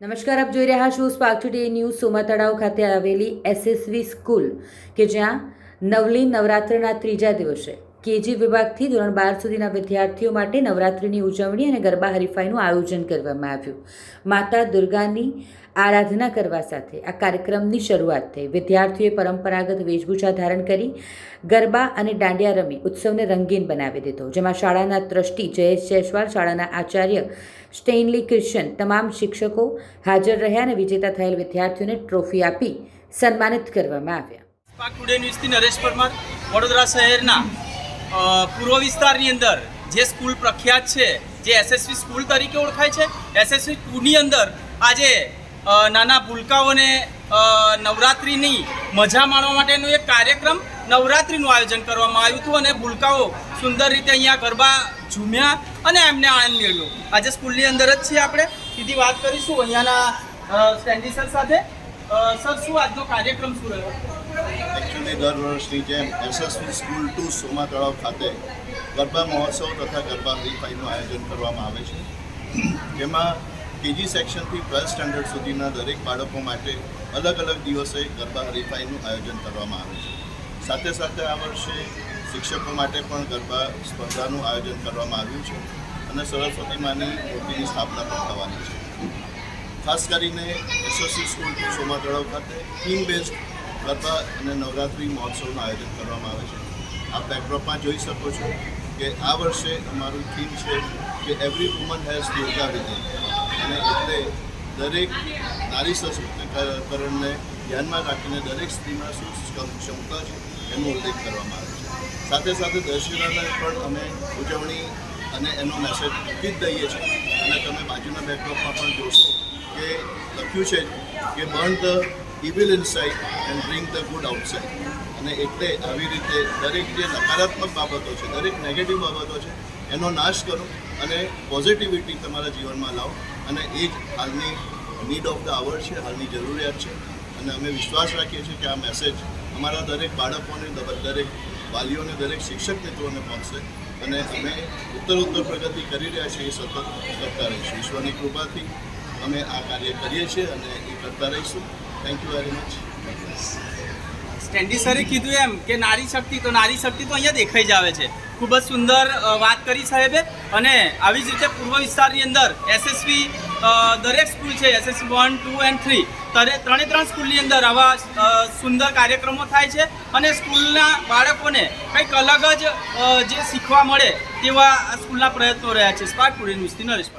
નમસ્કાર, આપ જોઈ રહ્યા છો સ્પાર્ક ટુડે ન્યૂઝ સોમા તળાવ ખાતે આવેલી એસએસવી સ્કૂલ કે જ્યાં નવલી નવરાત્રના ત્રીજા દિવસે કેજી વિભાગથી ધોરણ બાર સુધીના વિદ્યાર્થીઓ માટે નવરાત્રિની ઉજવણી અને ગરબા હરીફાઈનું આયોજન કરવામાં આવ્યું. માતા દુર્ગાની આરાધના કરવા સાથે આ કાર્યક્રમની શરૂઆત થઈ. વિદ્યાર્થીઓએ પરંપરાગત વેશભૂષા ધારણ કરી, ગરબા અને દાંડિયા રમી, ઉત્સવને રંગીન બનાવી દીધો, જેમાં શાળાના ટ્રસ્ટી જયેશ જયસ્વાલ, શાળાના આચાર્ય સ્ટેનલી ક્રિશ્ચન, તમામ શિક્ષકો હાજર રહ્યા અને વિજેતા થયેલ વિદ્યાર્થીઓને ટ્રોફી આપી સન્માનિત કરવામાં આવ્યા. નરેશ પરમાર, વડોદરા શહેરના પૂર્વ વિસ્તારની અંદર જે સ્કૂલ પ્રખ્યાત છે, જે એસએસવી સ્કૂલ તરીકે ઓળખાય છે એસએસવી ટુની અંદર આજે નાના ભૂલકાઓને નવરાત્રિની મજા માણવા માટેનો એક કાર્યક્રમ નવરાત્રિનું આયોજન કરવામાં આવ્યું હતું અને ભૂલકાઓ સુંદર રીતે અહીંયા ગરબા ઝૂમ્યા અને એમને આનંદ મેળવ્યો આજે સ્કૂલની અંદર જ છીએ આપણે. સીધી વાત કરીશું અહીંયાના સ્ટેન્ડી સાથે. સર એકચ્યુઅલી દર વર્ષની જેમ યશસ્વી સ્કૂલ ટુ સોમા તળાવ ખાતે ગરબા મહોત્સવ તથા ગરબા હરીફાઈનું આયોજન કરવામાં આવે છે. જેમાં કેજી સેક્શનથી ટ્વેલ્થ સ્ટાન્ડર્ડ સુધીના દરેક બાળકો માટે અલગ અલગ દિવસે ગરબા હરીફાઈનું આયોજન કરવામાં આવે છે. સાથે સાથે આ વર્ષે શિક્ષકો માટે પણ ગરબા સ્પર્ધાનું આયોજન કરવામાં આવ્યું છે અને સરસ્વતી માની મૂર્તિની સ્થાપના પણ થવાની છે. ખાસ કરીને એસએસસી સ્કૂલ ટુ સોમા તળાવ ખાતે થીમ બેઝડ ગરબા અને નવરાત્રિ મહોત્સવનું આયોજન કરવામાં આવે છે. આ બેકડ્રોપમાં જોઈ શકો છો કે આ વર્ષે અમારું થીમ છે કે એવરી વુમન હેઝ દુર્ગા વિધિ અને એટલે દરેક નારી સશક્તિકરણને ધ્યાનમાં રાખીને દરેક સ્ત્રીમાં શું ક્ષમ- ક્ષમતા છે, એનો ઉલ્લેખ કરવામાં આવે છે. સાથે સાથે દશેરાને પણ અમે ઉજવણી અને એનો મેસેજ મૂકી જ દઈએ છીએ. અને તમે બાજુના બેકડ્રોપમાં પણ જોશો કે લખ્યું છે કે burn the evil inside and bring the good outside અને એટલે આવી રીતે દરેક જે નકારાત્મક બાબતો છે, દરેક નેગેટિવ બાબતો છે, એનો નાશ કરો અને પોઝિટિવિટી તમારા જીવનમાં લાવો. અને એ જ હાલની નીડ ઓફ ધ આવર છે, હાલની જરૂરિયાત છે. અને અમે વિશ્વાસ રાખીએ છીએ કે આ મેસેજ અમારા દરેક બાળકોને, દરેક વાલીઓને, દરેક શિક્ષક મિત્રોને પહોંચશે. અને અમે ઉત્તર ઉત્તર પ્રગતિ કરી રહ્યા છીએ એ સતત કરતા રહીશું. ઈશ્વરની કૃપાથી અમે આ કાર્ય કરીએ છીએ અને એ કરતા રહીશું. થેન્ક યુ વેરી મચ સ્ટેન્ડી સરે કીધું એમ કે નારી શક્તિ, તો નારી શક્તિ તો અહીંયા દેખાઈ જ આવે છે. ખૂબ જ સુંદર વાત કરી સાહેબે. અને આવી જ રીતે પૂર્વ વિસ્તારની અંદર એસએસવી દરેક સ્કૂલ છે SSV one two and three ત્રણે ત્રણે સ્કૂલની અંદર આવા સુંદર કાર્યક્રમો થાય છે. અને સ્કૂલના બાળકોને કંઈક અલગ જ જે શીખવા મળે તેવા સ્કૂલના પ્રયત્નો રહ્યા છે. સ્પાર્ક ટુડે ન્યૂઝથી નરેશ.